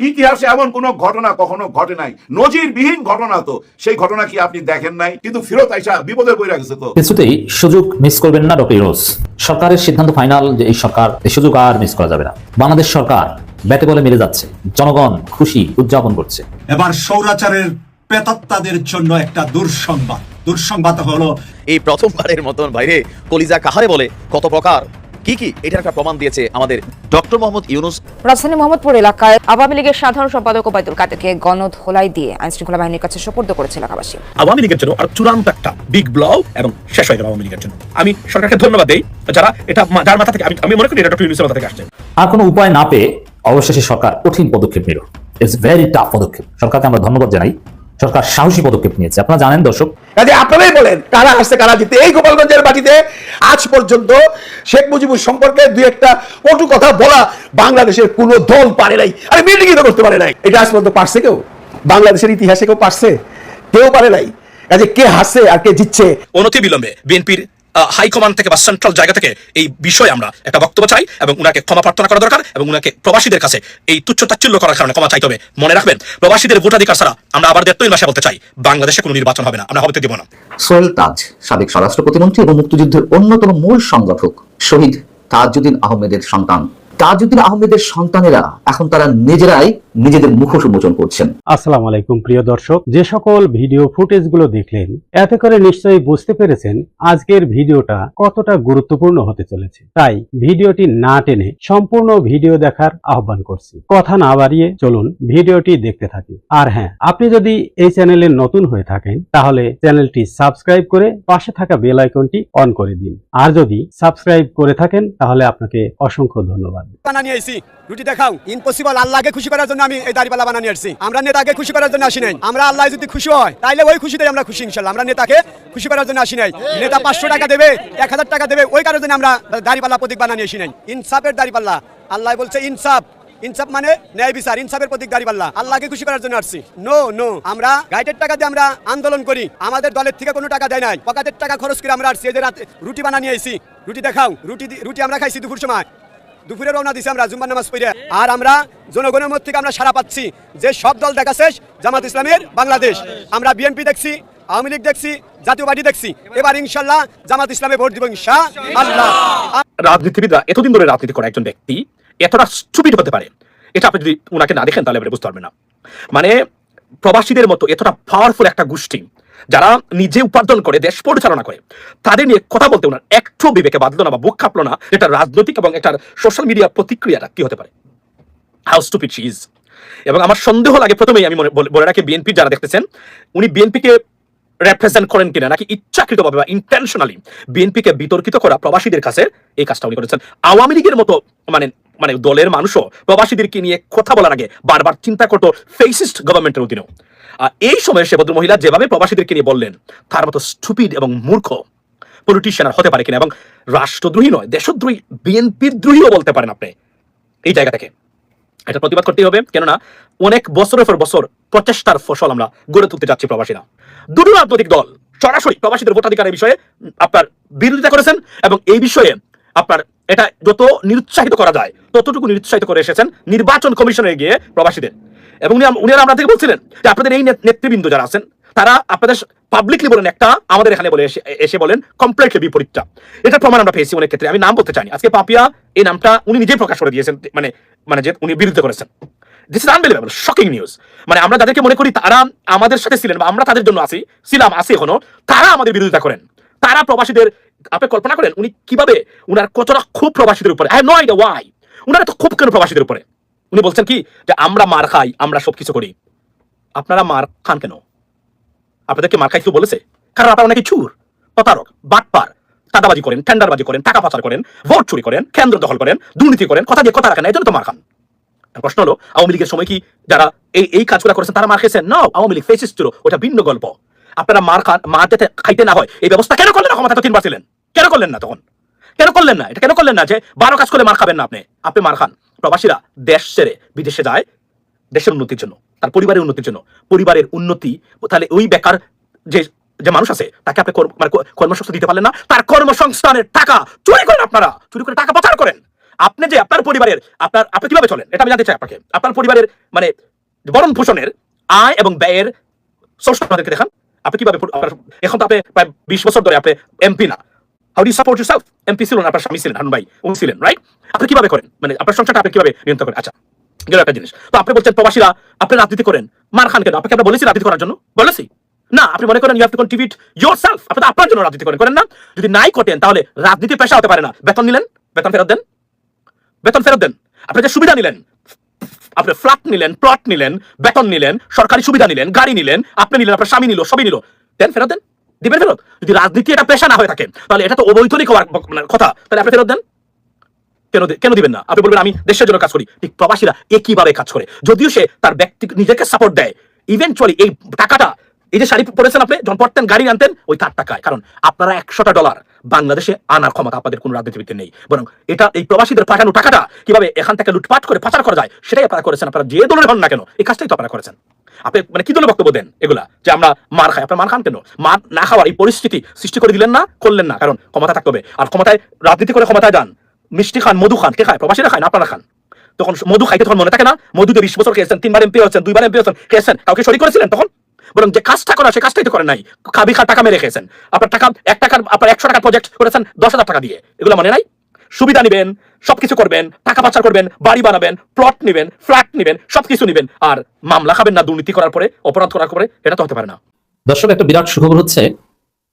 ইতিহাসে এমন কোনো ঘটনা কখনো ঘটে নাই। নজিরবিহীন ঘটনা তো। সেই ঘটনা কি আপনি দেখেন নাই? কিন্তু ফেরত আইসা বিপদে বই রাখছে তো। কিছুতেই সুযোগ মিস করবেন না ডক্টর ইউনুস। সরকারের সিদ্ধান্ত ফাইনাল যে এই সরকার এই সুযোগ আর মিস করা যাবে না। বাংলাদেশ সরকার ব্যাটে বলে মেরে যাচ্ছে। জনগণ খুশি উদযাপন করছে। এবার সৌরাচারের প্রেতাত্মাদের জন্য একটা দুঃসংবাদ। দুঃসংবাদ হলো এই প্রথমবারের মতন বাইরে কলিজা কাহারে বলে কত প্রকার কি কি? এটার একটা প্রমাণ দিয়েছে আমাদের ডক্টর মোহাম্মদ ইউনুস। রাজধানী মোহাম্মদপুর এলাকায় আওয়ামী লীগের সাধারণ সম্পাদক ওবায়দুল কাদেরকে গণধোলাই দিয়ে আইনশৃঙ্খলা বাহিনীর কাছে সোপর্দ করেছে এলাকাবাসী। আওয়ামী লীগের জন্য আর চূড়ান্ত একটা বিগ ব্লউ এবং শেষ হয়ে গেল আওয়ামী লীগের জন্য। আমি সরকারকে ধন্যবাদ দেই যারা এটা যার মাথা থেকে আমি আমি মনে করি এটা ডক্টর ইউনুসের মাথা থেকে আসছে। আর কোনো উপায় না পেয়ে অবশেষে সরকার কঠিন পদক্ষেপ নিল। ইটস ভেরি টাফ পদক্ষেপ। সরকারকে আমরা ধন্যবাদ জানাই। সরকার সাহসী পদক্ষেপ নিয়েছে। আপনারা জানেন দর্শক কাজে আপনারাই বলেন কারা আসছে কারা জিতে এই গোপালগঞ্জের মাটিতে আজ পর্যন্ত শেখ মুজিবুর সম্পর্কে দুই একটা কটু কথা বলা বাংলাদেশের কোনো দল পারে নাই। আরে মিটিংই তো করতে পারে নাই। এটা আজ পর্যন্ত পারছে কেউ? বাংলাদেশের ইতিহাসে কেউ পারছে? কেউ পারে নাই। কাজে কে হাসে আর কে জিতছে? অনতি বিলম্বে বিএনপির হাইকমান্ড থেকে বা সেন্ট্রাল জায়গা থেকে এই বিষয়ে আমরা একটা বক্তব্য চাই এবং উনাকে ক্ষমা প্রার্থনা করা দরকার এবং উনাকে প্রবাসীদের কাছে এই তুচ্ছ তাচ্ছিল্য করার কারণে ক্ষমা চাইতে হবে। মনে রাখবেন, প্রবাসীদের ভোটাধিকার ছাড়া আমরা আবার দেড় মাসে বলতে চাই, বাংলাদেশে কোনো নির্বাচন হবে না, আমরা হতে দিব না। সোহেল তাজ, সাবেক স্বরাষ্ট্র প্রতিমন্ত্রী এবং মুক্তিযুদ্ধের অন্যতম মূল সংগঠক শহীদ তাজউদ্দিন আহমেদের সন্তান। তাজউদ্দিন আহমেদের সন্তানেরা এখন তারা নিজেরাই নিজেদের মুখোশ উন্মোচন করছেন। আসসালামু আলাইকুম, প্রিয় দর্শক। যে সকল ভিডিও ফুটেজগুলো দেখলেন, এতে করে নিশ্চয়ই বুঝতে পেরেছেন আজকের ভিডিওটা কতটা গুরুত্বপূর্ণ হতে চলেছে। তাই ভিডিওটি না টেনে সম্পূর্ণ ভিডিও দেখার আহ্বান করছি। কথা না বাড়িয়ে চলুন ভিডিওটি দেখতে থাকি। আর হ্যাঁ আপনি যদি এই চ্যানেলে নতুন হয়ে থাকেন, তাহলে চ্যানেলটি সাবস্ক্রাইব করে পাশে থাকা বেল আইকনটি অন করে দিন। আর যদি সাবস্ক্রাইব করে থাকেন, তাহলে আপনাকে অসংখ্য ধন্যবাদ। আল্লাহ টাকা বলছে ইনসাফ। ইনসাফ মানে ন্যায় বিচার, ইনসাফের প্রতীক আল্লাহকে খুশি করার জন্য আসছি। নো নো আমরা গাইডের টাকা দিয়ে আমরা আন্দোলন করি। আমাদের দলের থেকে কোনো টাকা দেয় নাই। পকেটের টাকা খরচ করে আমরা আসছি। রুটি আইছি। রুটি দেখাও। রুটি রুটি আমরা খাইছি দুপুর সময়। দুপুরে রওনা দিছি আমরা, জুম্মার নামাজ পড়ে। আর আমরা জনগণের মধ্যে থেকে আমরা সারা পাচ্ছি যে সব দল দেখাছে জামাত ইসলামের বাংলাদেশ। আমরা বিএনপি দেখছি, আওয়ামী লীগ দেখছি, জাতীয় পার্টি দেখছি। এবার ইনশাল্লাহ জামাত ইসলামে ভোট দিব ইনশা আল্লাহ রাজনীতিবিদরা এতদিন ধরে রাজনীতি করা একজন ব্যক্তি, এতটা স্টুপিড হতে পারে। এটা আপনি যদি ওনাকে না দেখেন, তাহলে বুঝতে পারবেন না। মানে প্রবাসীদের মতো এতটা পাওয়ারফুল একটা গোষ্ঠী যারা নিজে উপার্জন করে, দেশ পরিচালনা করে, তাদের নিয়ে কথা বলতে ওনার একটু বিবেকে বাঁধলো না বা বুক খাপলো না এটা রাজনৈতিক এবং এটার সোশ্যাল মিডিয়া প্রতিক্রিয়াটা কি হতে পারে? হাউ স্টুপিড শি ইজ এবং আমার সন্দেহ লাগে প্রথমেই আমি বলে- রাখি বিএনপি যারা দেখতেছেন, উনি বিএনপিকে রেপ্রেজেন্ট করেন কিনা, নাকি ইচ্ছাকৃতভাবে বা ইন্টেনশনালি বিএনপিকে বিতর্কিত করা প্রবাসীদের কাছে এই কাজটা উনি করেছেন। আওয়ামী লীগের মতো মানে মানে দলের মানুষও প্রবাসীদেরকে নিয়ে কথা বলার আগে বারবার চিন্তা করতো ফেসিস্ট গভর্নমেন্টের অধীনেও। এই সময় সে ভদ্র মহিলা যেভাবে প্রবাসীদেরকে নিয়ে বললেন, তার মতো স্টুপিড এবং মূর্খ পলিটিশিয়ান হতে পারে কিনা এবং রাষ্ট্রদ্রোহী নয়, দেশদ্রোহী, বিএনপির দ্রোহীও বলতে পারেন আপনি। এই জায়গা থেকে। এটা প্রতিবাদ করতেই হবে, কেননা অনেক বছরের পর বছর প্রচেষ্টার ফসল আমরা গড়ে তুলতে যাচ্ছি প্রবাসীরা। দুটো রাজনৈতিক দল সরাসরি প্রবাসীদের ভোটাধিকারের বিষয়ে আপনার বিরোধিতা করেছেন এবং এই বিষয়ে আপনার এটা যত নিরুৎসাহিত করা যায়, ততটুকু নিরুৎসাহিত করে এসেছেন নির্বাচন কমিশনে গিয়ে প্রবাসীদের। এবং উনি আমরা থেকে বলছিলেন যে আপনাদের এই নেতৃবৃন্দ যারা আছেন, তারা আপনাদের পাবলিকলি বলেন একটা আমাদের এখানে বলে এসে বলেন কমপ্লিটলি বিপরীতটা। এটা প্রমাণ আমরা পেয়েছি অনেক ক্ষেত্রে, আমি নাম বলতে চাইনি। আজকে পাপিয়া এই নামটা উনি নিজেই প্রকাশ করে দিয়েছেন মানে মানে যে উনি বিরুদ্ধে করেছেন। This is unbelievable shocking news মানে আমরা যাদেরকে মনে করি তারা আমাদের সাথে ছিলেন বা আমরা তাদের জন্য আছি, ছিলাম, আছি এখনও, তারা আমাদের বিরোধিতা করেন। তারা প্রবাসীদের, আপনি কল্পনা করেন, উনি কীভাবে উনার কতটা খুব প্রবাসীদের উপরে আই নো আইডিয়া ওয়াই উনার তো খুব কেন প্রবাসীদের উপরে? উনি বলছেন কি যে, আমরা মার খাই, আমরা সবকিছু করি। আপনারা মার খান কেন? আপনাদেরকে মার খাই কেউ বলেছে? কারণ আপনারা নাকি চুর, প্রতারক, বাটপার, চাঁদাবাজি করেন, টেন্ডারবাজি করেন, টাকা পাচার করেন, ভোট চুরি করেন, কেন্দ্র দখল করেন, দুর্নীতি করেন, কথা দিয়ে কথা রাখেন এই জন্য তো মার খান। প্রশ্ন হলো, আওয়ামী লীগের সময় কি যারা এই এই কাজগুলো করেছেন, তারা মার খেয়েছেন? না আওয়ামী লীগ ফেসিস ছিল, ওটা ভিন্ন গল্প। আপনারা মার খান, মার যাতে খাইতে না হয়, এই ব্যবস্থা কেন করলেন? ক্ষমতা তো তিনবার ছিলেন। কেন করলেন না তখন? কেন করলেন না? এটা কেন করলেন না যে, বারো কাজ করে মার খাবেন না আপনি? আপনি মার খান। প্রবাসীরা দেশ ছেড়ে বিদেশে যায় দেশের উন্নতির জন্য, তার পরিবারের উন্নতির জন্য। পরিবারের উন্নতি, তাহলে ওই বেকার যে যে মানুষ আছে, তাকে আপনি মানে কর্মসংস্থান দিতে পারলেন না, তার কর্মসংস্থানের টাকা চুরি করেন আপনারা, চুরি করে টাকা পাচার করেন। আপনি যে আপনার পরিবারের, আপনার, আপনি কীভাবে চলেন, এটা আমি জানতে চাই আপনাকে। আপনার পরিবারের মানে বরণ পোষণের আয় এবং ব্যয়ের সোর্স আপনাদেরকে দেখান। আপনি কীভাবে এখন তো আপনি প্রায় বিশ বছর ধরে আপনি এমপি না। How do support yourself MP ছিলেন আপনার স্বামী ছিলেন, হারুন ভাই, উনি ছিলেন রাইট আপনি কীভাবে করেন? মানে আপনার সংসারটা আপনি কীভাবে নিয়ন্ত্রণ করেন? আচ্ছা গেল একটা জিনিস। তো আপনি বলছেন, প্রবাসীরা, আপনি রাজনীতি করেন, মার খান কেন? আপনাকে আমরা বলেছি রাজনীতি করার জন্য। বলেছি? না, আপনি মনে করেন you have to contribute yourself আপনি আপনার জন্য রাজনীতি করেন করেন না? যদি নাই করেন তাহলে রাজনীতি পেশা হতে পারে না। বেতন নিলেন? বেতন ফেরত দেন? বেতন ফেরত দেন। আপনি যে সুবিধা নিলেন, আপনি ফ্ল্যাট নিলেন প্লট নিলেন, বেতন নিলেন, সরকারি সুবিধা নিলেন, গাড়ি নিলেন, আপনি নিলেন, আপনার স্বামী নিল, সবই নিল। দেন, ফেরত দেন। দিবেন ফেরত? যদি রাজনীতি এটা পেশা না হয়ে থাকে, তাহলে এটা তো অবৈতনিক হওয়ার মানে কথা। তাহলে আপনি ফেরত দেন? কেন কেন দিবেন না? আপনি বলবেন, আমি দেশের জন্য কাজ করি। ঠিক, প্রবাসীরা একইভাবে কাজ করে। যদিও সে তার ব্যক্তি, নিজেকে সাপোর্ট দেয়। ইভেনচুয়ালি এই টাকাটা, এই যে শাড়ি পরেছেন আপনি, যখন পড়তেন গাড়ি আনতেন, ওই তার টাকায়। কারণ আপনারা একশোটা ডলার বাংলাদেশে আনার ক্ষমতা আপনাদের কোনো রাজনীতিবিদদের নেই। বরং এটা এই প্রবাসীদের পাঠানো টাকাটা কীভাবে এখান থেকে লুটপাট করে পাচার করা যায়, সেটাই আপনারা করেছেন। আপনারা যে দলের হন না কেন, এই কাজটাই তো আপনারা করেছেন। আপনি মানে কি দলে বক্তব্য দেন এগুলা? যে আমরা মার খাই। আপনার মার খান কেন? মার না খাওয়ার এই পরিস্থিতি সৃষ্টি করে দিলেন না, করলেন না। কারণ ক্ষমতা থাকতে হবে। আর ক্ষমতায়, রাজনীতি করে ক্ষমতায় যান। মিষ্টি খান, মধু খান, কে খায়? প্রবাসীরা খায় না, আপনারা খান। তখন মধু খাইতে তখন মনে থাকে না মধুতে বিশ বছর খেয়েছেন, তিনবার এমপি হচ্ছেন দুইবার এমপি হচ্ছেন খেয়েছেন, কাউকে সরি করেছিলেন তখন? বরং যে কাজটা করা, সে কাজটাই তো করেন নাই। খাবি খা টাকা মেরে খেয়েছেন। আপনার টাকা, এক টাকার, আপনার একশো টাকার প্রজেক্ট করেছেন দশ হাজার টাকা দিয়ে। এগুলো মনে নাই? সুবিধা নিবেন, সবকিছু করবেন, টাকা পাচার করবেন, বাড়ি বানাবেন প্লট নিবেন ফ্ল্যাট নিবেন, সবকিছু নিবেন। আর মামলা খাবেন না, দুর্নীতি করার পরে, অপরাধ করার পরে, এটা তো হতে পারে না। দর্শক, একটা বিরাট সুখবর হচ্ছে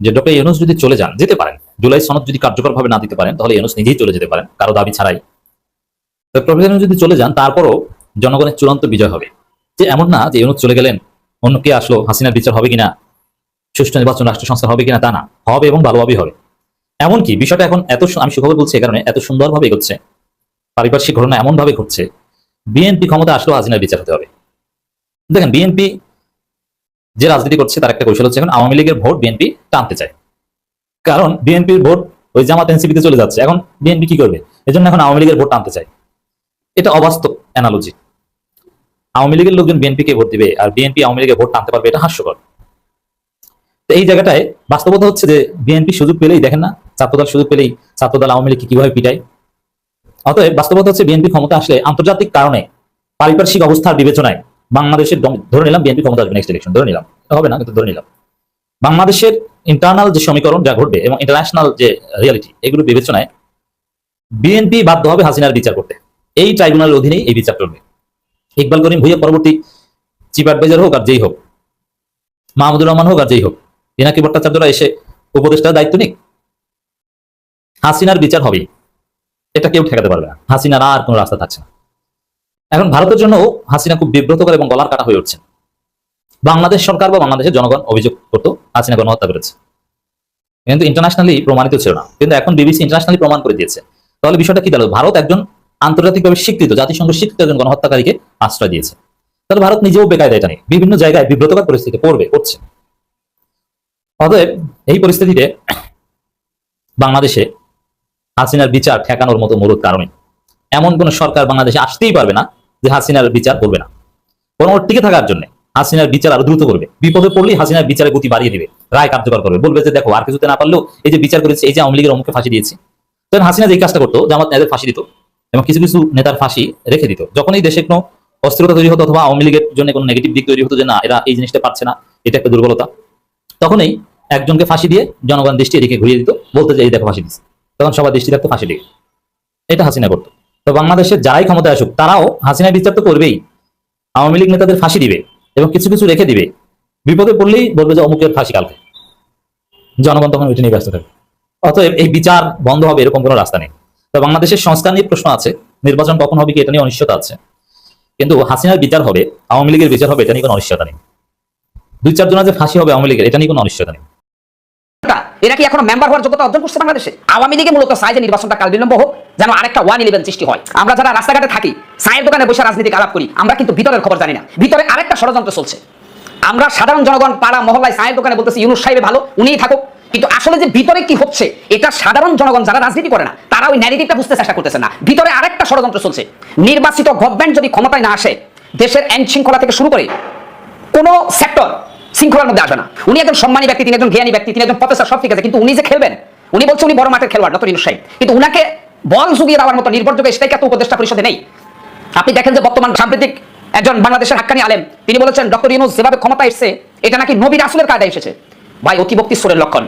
যে ডক্টর ইউনুস যদি চলে যান, যেতে পারেন, জুলাই সনদ যদি কার্যকরভাবে না দিতে পারেন, তাহলে ইউনুস নিজেই চলে যেতে পারেন, কারও দাবি ছাড়াই। প্রফেসর ইউনুস যদি চলে যান, তারপরও জনগণের চূড়ান্ত বিজয় হবে। যে এমন না যে ইউনুস চলে গেলেন, অন্য কে আসলো, হাসিনার বিচার হবে কিনা, সুষ্ঠু নির্বাচন রাষ্ট্র সংস্থা হবে কিনা, তা না। হবে এবং ভালোভাবেই হবে। এমনকি বিষয়টা এখন এত আমি সুখবর বলছি এ কারণে, এত সুন্দরভাবে এগোচ্ছে। পারিপার্শ্বিক ঘটনা এমন ভাবে ঘটছে, বিএনপি ক্ষমতা আসলেও হাসিনার বিচার হতে হবে। দেখেন, বিএনপি যে রাজনীতি করছে, তার একটা কৌশল হচ্ছে এখন আওয়ামী লীগের ভোট বিএনপি টানতে চায়। কারণ বিএনপির ভোট ওই জামাত এনসিপিতে চলে যাচ্ছে। এখন বিএনপি কি করবে? এজন্য এখন আওয়ামী লীগের ভোট টানতে চায়। এটা অবাস্তব অ্যানালজি আওয়ামী লীগের লোকজন বিএনপি কে ভোট দিবে আর বিএনপি আওয়ামী লীগের ভোট টানতে পারবে, এটা হাস্যকর। তো এই জায়গাটায় বাস্তবতা হচ্ছে যে বিএনপি সুযোগ পেলেই দেখেন না ছাত্রদল সুযোগ পেলেই ছাত্রদল আওয়ামী লীগকে কীভাবে পিটায়? অতএব বাস্তবতা হচ্ছে বিএনপি ক্ষমতা আসলে আন্তর্জাতিক কারণে পারিপার্শ্বিক অবস্থার বিবেচনায় বাংলাদেশের ধরে নিলাম বিএনপি ক্ষমতা আসবে নেক্সট ইলেকশন ধরে নিলাম। হবে না, কিন্তু ধরে নিলাম। বাংলাদেশের ইন্টারনাল যে সমীকরণ যা ঘটবে এবং ইন্টারন্যাশনাল যে রিয়ালিটি এগুলো বিবেচনায় বিএনপি বাধ্য হবে হাসিনার বিচার করতে। এই ট্রাইব্যুনালের অধীনেই এই বিচার চলবে। ইকবাল করিম ভুইয়া পরবর্তী চিফ অ্যাডভাইজার হোক আর যেই হোক, মাহমুদুর রহমান হোক আর যেই হোক পিনাকি ভট্টাচার্যরা এসে উপদেষ্টার দায়িত্ব নিক। হাসিনার বিচার হবেই এটা কেউ ঠেকাতে পারবে না। হাসিনার আর কোনো রাস্তা থাকছে না। এখন ভারতের জন্য হাসিনা খুব বিব্রতকর এবং গলার কাটা হয়ে উঠছে। বাংলাদেশ সরকার বা বাংলাদেশের জনগণ অভিযোগ করতো হাসিনা গণহত্যা করেছে। কিন্তু ইন্টারন্যাশনালি প্রমাণিত ছিল না। কিন্তু এখন বিবিসি ইন্টারন্যাশনালি প্রমাণ করে দিয়েছে। তাহলে বিষয়টা কি দাঁড়াল? ভারত একজন আন্তর্জাতিকভাবে স্বীকৃত, জাতিসংঘ স্বীকৃত একজন গণহত্যাকারীকে আশ্রয় দিয়েছে। তাহলে ভারত নিজেও বেকায়দা এটা নিয়ে বিভিন্ন জায়গায় বিব্রতকর পরিস্থিতি পড়বে করছে অতএব এই পরিস্থিতিতে বাংলাদেশে হাসিনার বিচার ঠেকানোর মতো মূল কারণে। এমন কোন সরকার বাংলাদেশে আসতেই পারবে না যে হাসিনার বিচার করবে না। ওর টিকে থাকার জন্য হাসিনার বিচার আরও দ্রুত করবে। বিপদে পড়লেই হাসিনার বিচারে গতি বাড়িয়ে দিবে, রায় কার্যকর করবে। বলবে যে, দেখো, আর কিছুতে না পারলেও এই যে বিচার করেছে, এই যে আওয়ামী লীগের অমুকে ফাঁসি দিয়েছি। তখন হাসিনা যে কাজটা করতো জামাত নেতাদের ফাঁসি দিত এবং কিছু কিছু নেতার ফাঁসি রেখে দিত, যখনই দেশে কোনো অস্থিরতা তৈরি হতো অথবা আওয়ামী লীগের জন্য কোনো নেগেটিভ দিক তৈরি হতো যে, না, এরা এই জিনিসটা পাচ্ছে না, এটা একটা দুর্বলতা। তখনই একজনকে ফাঁসি দিয়ে জনগণ দৃষ্টি এদিকে ঘুরিয়ে দিত, বলতে যে, এই দেখো, ফাঁসি দিচ্ছে তখন সবার দৃষ্টি থাকতো ফাঁসি দিকে। এটা হাসিনা করতো। তো বাংলাদেশের যারাই ক্ষমতায় আসুক, তারাও হাসিনা বিচার তো করবেই। আওয়ামী লীগ নেতাদের ফাঁসি দিবে এবং কিছু কিছু রেখে দিবে। বিপদে পড়লেই বলবে যে অমুকের ফাঁসি কালকে। জনগণ তখন ওইটা নিয়ে ব্যস্ত থাকবে অতএব এই বিচার বন্ধ হবে এরকম কোনো রাস্তা নেই। তো বাংলাদেশের সংস্কার নিয়ে প্রশ্ন আছে, নির্বাচন কখন হবে কি এটা নিয়ে অনিশ্চয়তা আছে। কিন্তু হাসিনার বিচার হবে, আওয়ামী লীগের বিচার হবে, এটা নিয়ে কোনো অনিশ্চয়তা নেই। দুই চার জনের যে ফাঁসি হবে আওয়ামী লীগের, এটা নিয়ে কোনো অনিশ্চয়তা নেই। এরা কি এখনও মেম্বার হওয়ার যোগ্যতা অর্জন করছে বাংলাদেশে? আওয়ামী লীগে মূলত চায় যে নির্বাচনটা কাল বিলম্ব হোক, যেন আরেকটা ওয়ান ইলেভেন সৃষ্টি হয়। আমরা যারা রাস্তাঘাটে থাকি চায়ের দোকানে বসে রাজনীতি আলাপ করি, আমরা কিন্তু ভিতরের খবর জানি না। ভিতরে আরেকটা ষড়যন্ত্র চলছে। আমরা সাধারণ জনগণ, পাড়া, মহল্লায় চায়ের দোকানে বলতেছি, ইউনুস সাহেব ভালো, উনিই থাকুক। কিন্তু আসলে যে ভিতরে কি হচ্ছে, এটা সাধারণ জনগণ যারা রাজনীতি করে না, তারা ওই ন্যারেটিভটা বুঝতে চেষ্টা করতেছে না। ভিতরে আরেকটা ষড়যন্ত্র চলছে। নির্বাচিত গভর্নমেন্ট যদি ক্ষমতায় না আসে, দেশের আইন শৃঙ্খলা থেকে শুরু করে কোনো সেক্টর শৃঙ্খলার মধ্যে আসবে না। উনি একজন সম্মানী ব্যক্তি, তিনি একজন জ্ঞানী ব্যক্তি, তিনি একজন প্রফেসর, সব ঠিক আছে। কিন্তু উনি যে খেলবেন, উনি বলছে উনি বড় মাঠের খেলোয়াড়, ডক্টর ইনুস কিন্তু উনাকে বল জুগিয়ে দেওয়ার মতো নির্ভরযোগ্য স্থায়ী উপদেষ্টা পরিষদে নেই। আপনি দেখেন যে বর্তমান সাম্প্রতিক একজন বাংলাদেশের হাক্কানি আলেম, তিনি বলেছেন, ডক্টর ইউনুস যেভাবে ক্ষমতা এসেছে, এটা নাকি নবী রাসুলের কায়দায় এসেছে? ভাই অতিভক্তি সুরের লক্ষণ।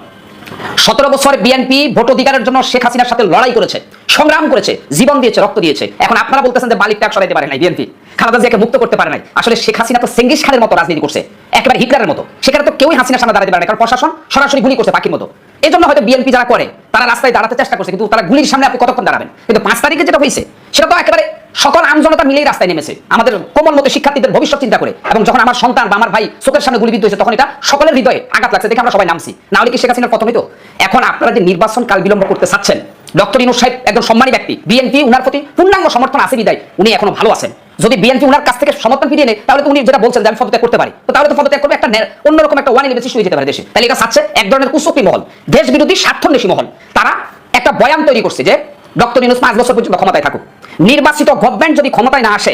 সতেরো বছর বিএনপি ভোট অধিকারের জন্য শেখ হাসিনার সাথে লড়াই করেছে, সংগ্রাম করেছে, জীবন দিয়েছে, রক্ত দিয়েছে। এখন আপনারা বলতেছেন যে মালিক ট্যাগ সরাইতে পারে নাই বিএনপি। খালেদা জিয়াকে মুক্ত করতে পারে নাই। আসলে শেখ হাসিনা তো সেঙ্গিস খানের মতো রাজনীতি করছে। একেবারে হিটলারের মতো। সেখানে তো কেউই হাসিনার সামনে দাঁড়াতে পারে না কারণ প্রশাসন সরাসরি গুলি করছে পাখির মতো। এই জন্য হয়তো বিএনপি যারা করে, তারা রাস্তায় দাঁড়াতে চেষ্টা করছে, কিন্তু তারা গুলির সামনে আপনি কতক্ষণ দাঁড়াবেন? কিন্তু পাঁচ তারিখে যেটা হয়েছে, সেটা তো একেবারে সকল আমজনতা মিলেই রাস্তায় নেমেছে। আমাদের কোমল মতো শিক্ষার্থীদের ভবিষ্যৎ চিন্তা করে। এবং যখন আমার সন্তান বা আমার ভাই চোখের সামনে গুলিবিদ্ধ হয়েছে, তখন এটা সকলের হৃদয়ে আঘাত লাগছে দেখে আমরা সবাই নামছি। না হলে কি শেখ হাসিনার পতন হইতো? এখন আপনারা যে নির্বাচন কাল বিলম্ব করতে চাচ্ছেন, ডক্টর ইনুস সাহেব একজন সম্মানী ব্যক্তি, বিএনপি, উনার প্রতি পূর্ণাঙ্গ সমর্থন আছে বিদায়, উনি এখনও ভালো আছেন। যদি বিএনপি উনার কাছ থেকে সমর্থন ফিরিয়ে নেয়, তাহলে তো উনি যেটা বলছেন যে আমি পদত্যাগ করতে পারি। তাহলে তো পদত্যাগ করবে একটা অন্যরকম একটা ওয়ান সৃষ্টি হয়ে যেতে পারে দেশে। তাহলে এটা চাচ্ছে এক ধরনের কুচক্রী মহল দেশ বিরোধী স্বার্থন্বেষী মহল। তারা একটা বয়ান তৈরি করছে যে, ডক্টর ইনুস পাঁচ বছর পর্যন্ত ক্ষমতায় থাকুক। নির্বাচিত গভর্নমেন্ট যদি ক্ষমতায় না আসে,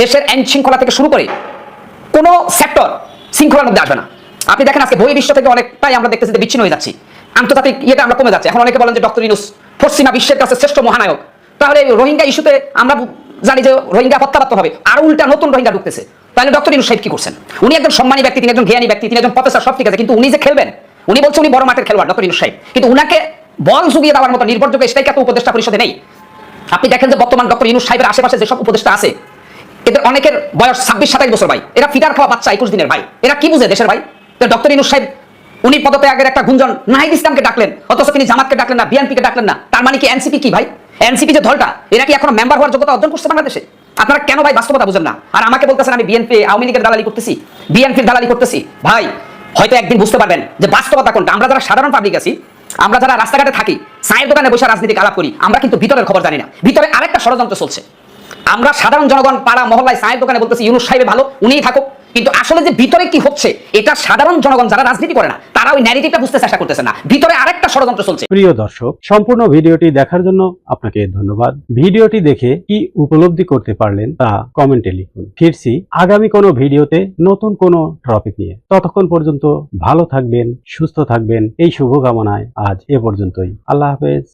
দেশের আইন শৃঙ্খলা থেকে শুরু করে কোনো সেক্টর শৃঙ্খলার মধ্যে আসবে না। আপনি দেখেন আজকে বই বিশ্ব থেকে অনেকটাই আমরা দেখতেছি যে বিচ্ছিন্ন হয়ে যাচ্ছি। আন্তর্জাতিক ইয়েটা আমরা কমে যাচ্ছে। এখন অনেকে বলেন যে, ডক্টর ইনুস পশ্চিমা বিশ্বের কাছে শ্রেষ্ঠ মহানায়ক। তাহলে রোহিঙ্গা ইস্যুতে আমরা জানি যে রোহিঙ্গা হত্যাবাত্য হবে। আর উল্টা নতুন রোহিঙ্গা ঢুকতেছে। তাহলে ডক্টর ইনু সাহেব কি করছেন? উনি একজন সম্মানী ব্যক্তি, তিনি একজন জ্ঞানী ব্যক্তি, তিনি একজন প্রফেসর সব ঠিক আছে, কিন্তু উনি যে খেলবেন, উনি বলছে উনি বড় মাঠের খেলোয়াড়, ডক্টর ইনুস সাহেব। কিন্তু উনাকে বল জুগিয়ে দেওয়ার মতো নির্ভরযোগ্য স্থায়ী উপদেষ্টা পরিষদে নেই। আপনি দেখেন যে বর্তমান ডক্টর ইনু সাহেবের আশেপাশে যেসব উপদেষ্টা আছে, এদের অনেকের বয়স ছাব্বিশ, সাতাইশ বছর ভাই। এরা ফিটার খাওয়া বাচ্চা একুশ দিনের ভাই। এরা কি বুঝে দেশের ভাই? ডক্টর ইনুস সাহেব, উনি পদত্যাগের একটা গুঞ্জন, নাহিদ ইসলামকে ডাকলেন, অথচ তিনি জামাতকে ডাকলেন না বিএনপি কে ডাকলেন না। তার মানে কি এনসিপি কি ভাই? এনসিপি যে দলটা, এরা কি এখনও মেম্বার হওয়ার যোগ্যতা অর্জন করছে বাংলাদেশে? আপনারা কেন ভাই বাস্তবতা বুঝেন না? আর আমাকে বলতেছেন, আমি বিএনপি, আওয়ামী লীগের দালালি করতেছি, বিএনপির দালালি করতেছি। ভাই, হয়তো একদিন বুঝতে পারবেন যে বাস্তবতা কোনটা। আমরা যারা সাধারণ পাবলিক আছি, আমরা যারা রাস্তাঘাটে থাকি, চায়ের দোকানে বসে রাজনীতি আলাপ করি, আমরা কিন্তু ভিতরের খবর জানি না। ভিতরে আরেকটা ষড়যন্ত্র চলছে। আমরা সাধারণ জনগণ, পাড়া, মহল্লায় চায়ের দোকানে বলতেছি, ইউনুস সাহেব ভালো, উনিই থাকুক। কিন্তু আসলে যে ভিতরে কি হচ্ছে, এটা সাধারণ জনগণ যারা রাজনীতি করে না, তারা ওই ন্যারেটিভটা বুঝতে চেষ্টা করতেছে না। ভিতরে আরেকটা ষড়যন্ত্র চলছে। প্রিয় দর্শক, সম্পূর্ণ ভিডিওটি দেখার জন্য আপনাকে ধন্যবাদ। ভিডিওটি দেখে কি উপলব্ধি করতে পারলেন, তা কমেন্টে লিখুন। ফিরছি আগামী কোনো ভিডিওতে নতুন কোনো টপিক নিয়ে। ততক্ষণ পর্যন্ত ভালো থাকবেন, সুস্থ থাকবেন। এই শুভকামনায় আজ এ পর্যন্তই। আল্লাহ হাফেজ।